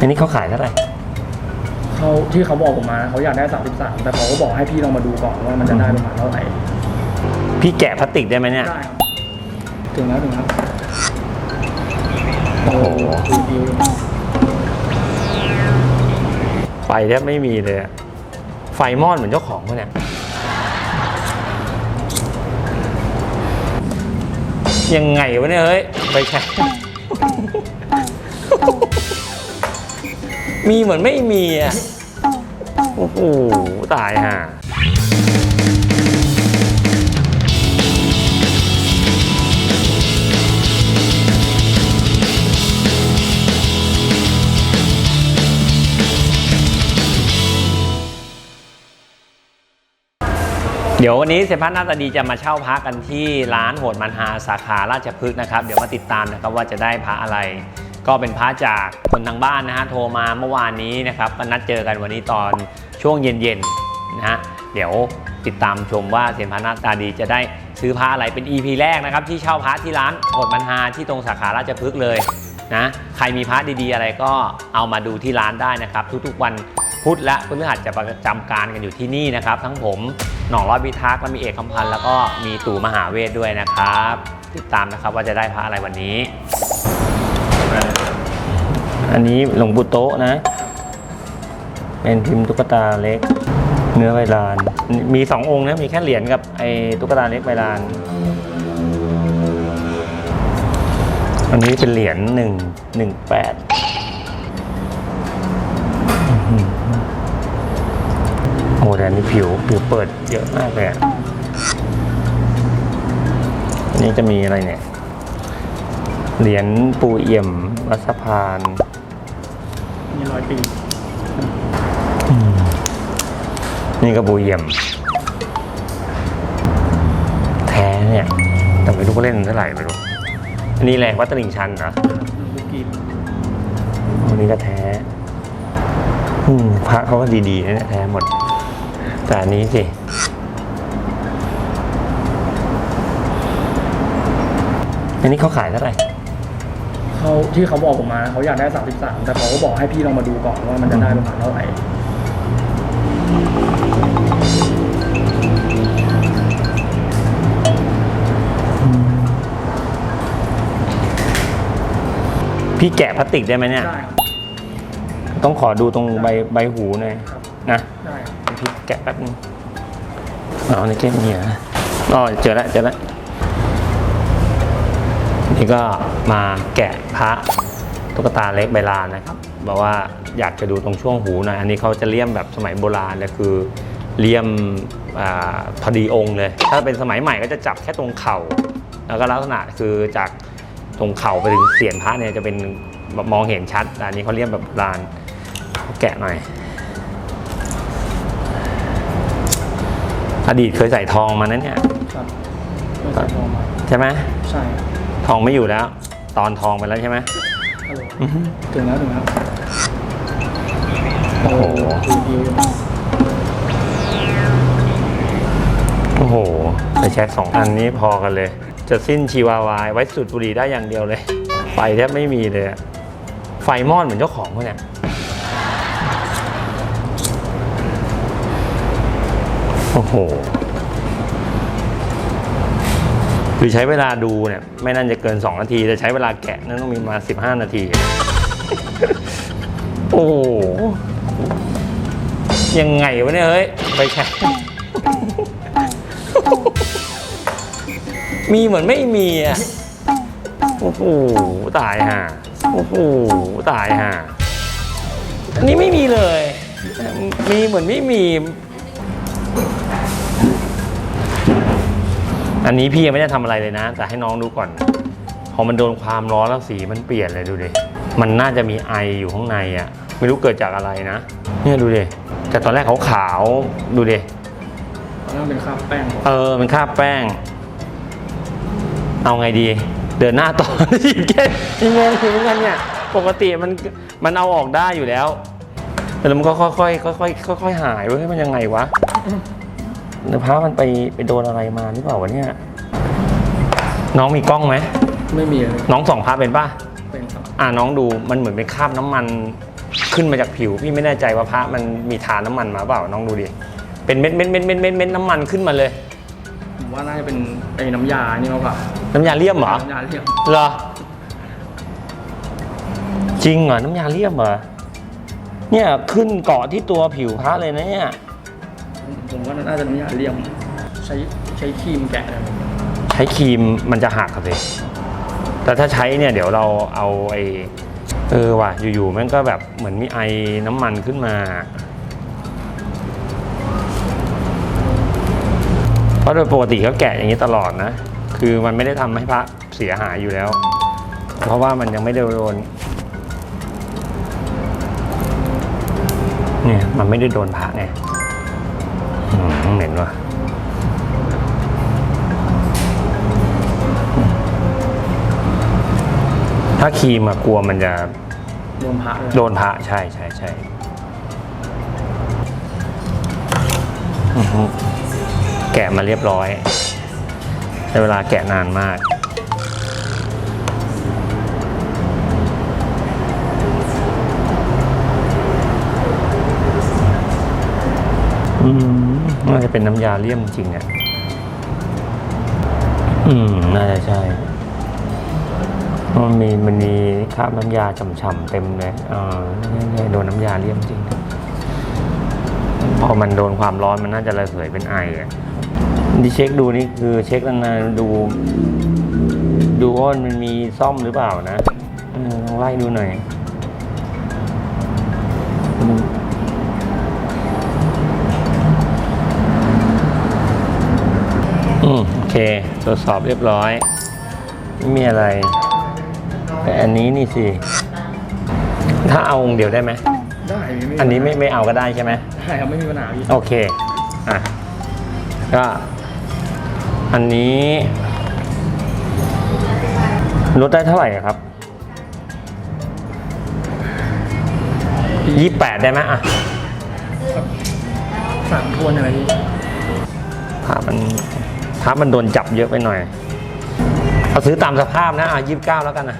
อันนี้เขาขายเท่าไหร่ เขาที่เขาบอกผมมาเขาอยากได้ 33 แต่เขาก็บอกให้พี่ลองมาดูก่อนว่ามันจะได้ประมาณเท่าไหร่พี่แกะพลาสติกได้ไหมเนี่ย ได้ครับถึงแล้วถึงแล้วโอ้โหดูดีไฟแทบไม่มีเลยอะไฟมอดเหมือนเจ้าของเขาเนี่ย ยังไงวะเนี่ยเฮ้ย ไปใช้ มีเหมือนไม่มีอะ โอ้โห ตายห่าเดี๋ยววันนี้เซพัฒนาตาดีจะมาเช่าพระกันที่ร้านโหดมันฮาสาขาราชพฤกษ์นะครับ เดี๋ยวมาติดตามนะครับว่าจะได้พระอะไร ก็เป็นพระจากคนทางบ้านนะฮะโทรมาเมื่อวานนี้นะครับก็นัดเจอกันวันนี้ตอนช่วงเย็นๆนะฮะเดี๋ยวติดตามชมว่าเซียนพระหนาตาดีจะได้ซื้อพระอะไรเป็น EP แรกนะครับ ที่เช่าพระที่ร้านโหดมันฮาที่ตรงสาขาราชพฤกษ์เลยนะใครมีพระดีๆอะไรก็เอามาดูที่ร้านได้นะครับ ทุกๆวันพุธและพฤหัสจะประจำการกันอยู่ที่นี่นะครับ ทั้งผมหน่องร้อยพิทักษ์และมีเอกคำพันธ์แล้วก็มีตู่มหาเวทด้วยนะครับ ติดตามนะครับว่าจะได้พระอะไรวันนี้ อันนี้หลวงปู่โต๊ะนะ เป็นพิมพ์ตุ๊กตาเล็ก เนื้อใบลาน มีสององค์นะ มีแค่เหรียญกับไอ้ตุ๊กตาเล็กใบลาน อันนี้เป็นเหรียญหนึ่งหนึ่งแปดโอ้แต่อันนี้ผิวผิวเปิดเยอะมากเลยอะนนี้จะมีอะไรเนี่ย เหรียญปูเอี่ยมวัสพาน มีร้อยปี นี่ก็ปูเอี่ยม แท้เนี่ย แต่ไม่รู้เขาเล่นเท่าไหร่ไม่รู้ อันนี้แหละวัดตลิ่งชันเหรอลูกกีบอันนี้ก็แท้ อืมพระเขาก็ดีๆนะเนี่ยแท้หมด แต่อันนี้สิอันนี้เขาขายเท่าไหร่ เขาที่เขาบอกผมมาเขาอยากได้ 33 แต่เขาก็บอกให้พี่ลองมาดูก่อนว่ามันจะได้ประมาณเท่าไหร่พี่แกะพลาสติกได้ไหมเนี่ย ได้ครับ ต้องขอดูตรงใบใบหูหน่อยครับ นะได้ครับพี่แกะแป๊บนึงอ๋อในเกมนี้เหรออ๋อเจอแล้วเจอแล้ว นี่ก็มาแกะพระตุ๊กตาเล็กใบลานนะครับบอกว่าอยากจะดูตรงช่วงหูหน่อยอันนี้เขาจะเลี่ยมแบบสมัยโบราณเลยคือเลี่ยมอาพอดีองค์เลย ถ้าเป็นสมัยใหม่ก็จะจับแค่ตรงเข่า แล้วก็ลักษณะคือจากตรงเข่าไปถึงเสียนพระเนี่ยจะเป็นแบบมองเห็นชัดแต่อันนี้เขาเลี่ยมแบบโบราณแกะหน่อย อดีตเคยใส่ทองมานั้นเนี่ยครับไม่ใส่ทองมาใช่ไหมใช่ครับ ทองไม่อยู่แล้ว ตอนทองไปแล้วใช่ไหมฮัลโหลอื้อหือถึงแล้วถึงแล้วโอ้โหดูดีโอ้โหไปแช็คสองอันนี้พอกันเลย จะสิ้นชีวาวาย ไว้สุดบุหรี่ได้อย่างเดียวเลย ไฟแทบไม่มีเลยอะไฟมอดเหมือนเจ้าของเขาเนี่ย โอ้โห คือใช้เวลาดูเนี่ยไม่น่าจะเกิน 2 นาที แต่ใช้เวลาแกะนั่นต้องมีมา 15 นาที โอ้ยังไงวะเนี่ยเฮ้ย ไปใช้มีเหมือนไม่มีอะ โอ้โห ตายห่าโอ้โห ตายห่าอันนี้ไม่มีเลย มีเหมือนไม่มี อันนี้พี่ยังไม่ได้ทำอะไรเลยนะ แต่ให้น้องดูก่อน พอมันโดนความร้อนแล้วสีมันเปลี่ยนเลยดูดิ มันน่าจะมีไออยู่ข้างในอะ ไม่รู้เกิดจากอะไรนะ เนี่ยดูดิแต่ตอนแรกขาวๆดูดิตอนนั้นเป็นคราบแป้งผมเออ มันคราบแป้ง เอาไงดี เดินหน้าต่ออีกแค่ยังงงอยู่เหมือนกันเนี่ย ปกติมันมันเอาออกได้อยู่แล้ว แต่มันก็ค่อยๆค่อยๆค่อยๆหายเว้ยมันยังไงวะ เนื้อผ้ามันไปไปโดนอะไรมาหรือเปล่าวะเนี่ย น้องมีกล้องไหม ไม่มีเลยน้องส่องพระเป็นป่ะ เป็นครับอ่าน้องดูมันเหมือนเป็นคราบน้ำมันขึ้นมาจากผิว พี่ไม่แน่ใจว่าพระมันมีทาน้ำมันมาเปล่าน้องดูดิ เป็นเม็ดเม็ดเม็ดเม็ดเม็ดเม็ดน้ำมันขึ้นมาเลย ผมว่าน่าจะเป็นไอ้น้ำยานี่มากกว่าน้ำยาเลี่ยมเหรอ น้ำยาเรียกเหรอ จริงเหรอ น้ำยาเลี่ยมเหรอ เนี่ยขึ้นเกาะที่ตัวผิวพระเลยนะเนี่ย ผมว่าน่าจะน้ำยาเรียมใช้ใช้ครีมแกะเลยใช้ครีมมันจะหักครับเลยแต่ถ้าใช้เนี่ยเดี๋ยวเราเอาไอเออว่ะอยู่ๆมันก็แบบเหมือนมีไอน้ำมันขึ้นมา เพราะโดยปกติเขาแกะอย่างนี้ตลอดนะ คือมันไม่ได้ทำให้พระเสียหายอยู่แล้ว เพราะว่ามันยังไม่ได้โดนเนี่ยมันไม่ได้โดนพระไง เหม็นว่ะถ้าครีมอะกลัวมันจะโดนพระเลยโดนพระใช่ใช่ใช่อือฮึแกะมาเรียบร้อยใช้เวลาแกะนานมาก อืม น่าจะเป็นน้ำยาเลี่ยมจริงอะอืม น่าจะใช่มันมีมันมีคราบน้ำยาฉ่ำๆเต็มเลยอ่าเนี่ยโดนน้ำยาเลี่ยมจริงพอมันโดนความร้อนมันน่าจะระเหยเป็นไออะที่เช็คดูนี่คือเช็คนานๆดู ดูว่ามันมีซ่อมหรือเปล่านะลองไล่ดูหน่อย เค ตรวจสอบเรียบร้อยไม่มีอะไร แต่อันนี้นี่สิ ถ้าเอาองค์เดียวได้ไหม ได้พี่อันนี้ไม่ไม่เอาก็ได้ใช่ไหมได้ครับไม่มีปัญหาพี่โอเค อะ ก็ อันนี้ ลดได้เท่าไหร่อะครับ ยี่แปดได้ไหมอะสามทวนอะไรพี่ภาพมัน ภาพมันโดนจับเยอะไปหน่อยเอาซื้อตามสภาพนะอะยี่สิบเก้าแล้วกันนะ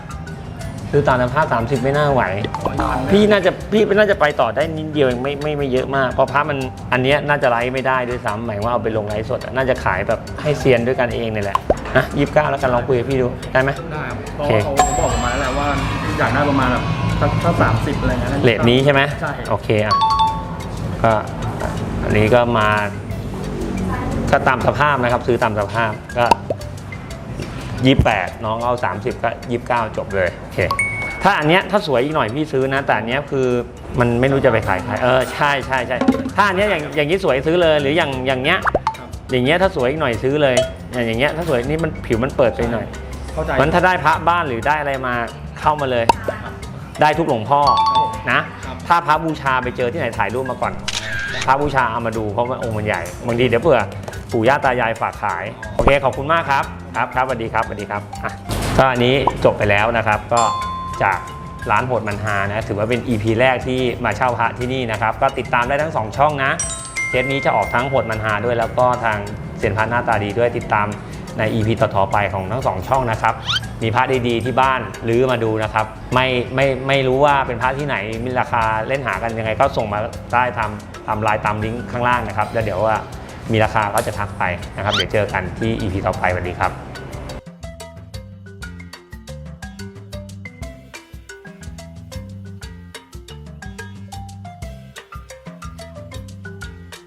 ซื้อตามสภาพสามสิบไม่น่าไหวขออีกพันพี่น่าจะพี่น่าจะไปต่อได้นิดเดียวเองไม่ไม่ไม่เยอะมาก เพราะพระมันอันเนี้ยน่าจะไลฟ์ไม่ได้ด้วยซ้ำหมายว่าเอาไปลงไลฟ์สดอะน่าจะขายแบบให้เซียนด้วยกันเองนี่แหละนะยี่สิบเก้าแล้วกันลองคุยกับพี่ดูได้ไหม ได้ครับเพราะว่าเขาเขาบอกผมมาแล้วแหละว่าอยากได้ประมาณแบบสักสักสามสิบอะไรเงี้ยเลทนี้ใช่ไหมใช่ โอเคอะก็อันนี้ก็มา ก็ตามสภาพนะครับ ซื้อตามสภาพก็ยี่แปดน้องเอาสามสิบก็ยี่เก้าจบเลยโอเคถ้าอันเนี้ยถ้าสวยอีกหน่อยพี่ซื้อนะ แต่อันเนี้ยคือมันไม่รู้จะไปขายใครเออใช่ใช่ใช่ถ้าอันเนี้ยอย่างอย่างนี้สวยซื้อเลยหรืออย่างอย่างเงี้ยครับอย่างเงี้ยถ้าสวยอีกหน่อยซื้อเลยอย่างอย่างเงี้ยถ้าสวยนี่มันผิวมันเปิดไปหน่อยเข้าใจมันถ้าได้พระบ้านหรือได้อะไรมาเข้ามาเลย ได้ทุกหลวงพ่อนะครับถ้าพระบูชาไปเจอที่ไหนถ่ายรูปมาก่อน พระบูชาเอามาดูเพราะว่าองค์มันใหญ่บางทีเดี๋ยวเผื่อ ปู่ย่าตายายฝากขาย โอเค ขอบคุณมากครับ ครับครับสวัสดีครับสวัสดีครับอะก็อันนี้จบไปแล้วนะครับ ก็จากร้านโหดมันฮานะถือว่าเป็น EP แรกที่มาเช่าพระที่นี่นะครับ ก็ติดตามได้ทั้งสองช่องนะเทปนี้จะออกทั้งโหดมันฮาด้วย แล้วก็ทางเซียนพระหน้าตาดีด้วยติดตามใน EP ต่อๆไปของทั้งสองช่องนะครับ มีพระดีๆที่บ้านหรือมาดูนะครับ ไม่ไม่ไม่รู้ว่าเป็นพระที่ไหนมีราคาเล่นหากันยังไงก็ส่งมาได้ตามตามไลน์ตามลิงก์ข้างล่างนะครับแล้วเดี๋ยวว่า มีราคาก็จะทักไปนะครับ เดี๋ยวเจอกันที่ EP ต่อไปสวัสดีครับ